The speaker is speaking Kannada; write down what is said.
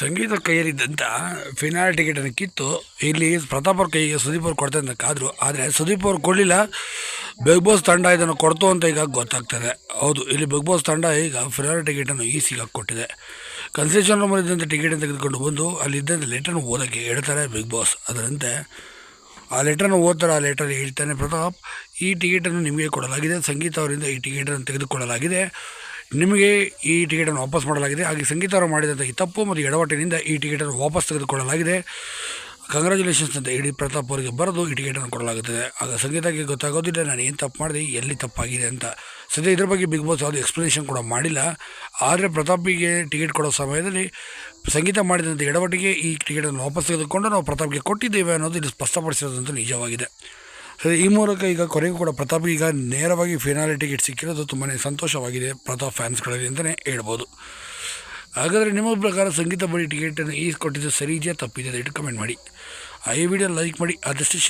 ಸಂಗೀತ ಕೈಯಲ್ಲಿದ್ದಂಥ ಫಿನಾಲ್ ಟಿಕೆಟನ್ನು ಕಿತ್ತು ಇಲ್ಲಿ ಪ್ರತಾಪ್ ಅವ್ರ ಕೈಗೆ ಸುದೀಪ್ ಅವ್ರು ಕೊಡ್ತಾ ಅಂತ ಕಾದರು ಆದರೆ ಸುದೀಪ್ ಅವ್ರು ಕೊಡಲಿಲ್ಲ. ಬಿಗ್ ಬಾಸ್ ತಂಡ ಇದನ್ನು ಕೊಡ್ತು ಅಂತ ಈಗ ಗೊತ್ತಾಗ್ತದೆ. ಹೌದು, ಇಲ್ಲಿ ಬಿಗ್ ಬಾಸ್ ತಂಡ ಈಗ ಫಿನಾಲ್ ಟಿಕೆಟನ್ನು ಈ ಕೊಟ್ಟಿದೆ. ಕನ್ಸೆಷನ್ ರೂಮಲ್ಲಿ ಇದ್ದಂಥ ಟಿಕೆಟನ್ನು ತೆಗೆದುಕೊಂಡು ಬಂದು ಅಲ್ಲಿದ್ದಂಥ ಲೆಟರ್ನ ಓದೋಕ್ಕೆ ಹೇಳ್ತಾರೆ ಬಿಗ್ ಬಾಸ್. ಅದರಂತೆ ಆ ಲೆಟರ್ನ ಓದ್ತಾರೆ, ಆ ಲೆಟರ್ ಹೇಳ್ತಾನೆ ಪ್ರತಾಪ್, ಈ ಟಿಕೆಟನ್ನು ನಿಮಗೆ ಕೊಡಲಾಗಿದೆ, ಸಂಗೀತ ಅವರಿಂದ ಈ ಟಿಕೆಟನ್ನು ತೆಗೆದುಕೊಳ್ಳಲಾಗಿದೆ. ನಿಮಗೆ ಈ ಟಿಕೆಟನ್ನು ವಾಪಸ್ ಮಾಡಲಾಗಿದೆ. ಹಾಗೆ ಸಂಗೀತ ಮಾಡಿದಂಥ ಈ ತಪ್ಪು ಮತ್ತು ಎಡವಟ್ಟಿನಿಂದ ಈ ಟಿಕೆಟನ್ನು ವಾಪಸ್ ತೆಗೆದುಕೊಳ್ಳಲಾಗಿದೆ. ಕಂಗ್ರ್ಯಾಚುಲೇಷನ್ಸ್ ಅಂತ ಇಡೀ ಪ್ರತಾಪ್ ಅವರಿಗೆ ಬರೆದು ಈ ಟಿಕೆಟನ್ನು ಕೊಡಲಾಗುತ್ತದೆ. ಆಗ ಸಂಗೀತಕ್ಕೆ ಗೊತ್ತಾಗೋದಿಲ್ಲ, ನಾನು ಏನು ತಪ್ಪು ಮಾಡಿದೆ, ಎಲ್ಲಿ ತಪ್ಪಾಗಿದೆ ಅಂತ. ಸದ್ಯ ಇದ್ರ ಬಗ್ಗೆ ಬಿಗ್ ಬಾಸ್ ಯಾವುದೇ ಎಕ್ಸ್ಪ್ಲನೇಷನ್ ಕೂಡ ಮಾಡಿಲ್ಲ. ಆದರೆ ಪ್ರತಾಪಿಗೆ ಟಿಕೆಟ್ ಕೊಡೋ ಸಮಯದಲ್ಲಿ ಸಂಗೀತ ಮಾಡಿದಂಥ ಎಡವಟ್ಟಿಗೆ ಈ ಟಿಕೆಟನ್ನು ವಾಪಸ್ ತೆಗೆದುಕೊಂಡು ನಾವು ಪ್ರತಾಪ್ಗೆ ಕೊಟ್ಟಿದ್ದೇವೆ ಅನ್ನೋದು ಇಲ್ಲಿ ಸ್ಪಷ್ಟಪಡಿಸಿರೋದಂತೂ ನಿಜವಾಗಿದೆ. ಈ ಮೂಲಕ ಈಗ ಕೊನೆಗೂ ಕೂಡ ಪ್ರತಾಪ್ ಈಗ ನೇರವಾಗಿ ಫಿನಾಲೆ ಟಿಕೆಟ್ ಸಿಕ್ಕಿರೋದು ತುಂಬಾ ಸಂತೋಷವಾಗಿದೆ ಪ್ರತಾಪ್ ಫ್ಯಾನ್ಸ್ಗಳಲ್ಲಿ ಅಂತಲೇ ಹೇಳ್ಬೋದು. ಹಾಗಾದರೆ ನಿಮ್ಮ ಪ್ರಕಾರ ಸಂಗೀತ ಬಳಿ ಟಿಕೆಟನ್ನು ಈಸ್ ಕೊಟ್ಟಿದ್ದು ಸರಿ ಇದೆಯಾ ತಪ್ಪಿದೆ ದಯವಿಟ್ಟು ಕಮೆಂಟ್ ಮಾಡಿ. ಈ ವಿಡಿಯೋ ಲೈಕ್ ಮಾಡಿ, ಆದಷ್ಟು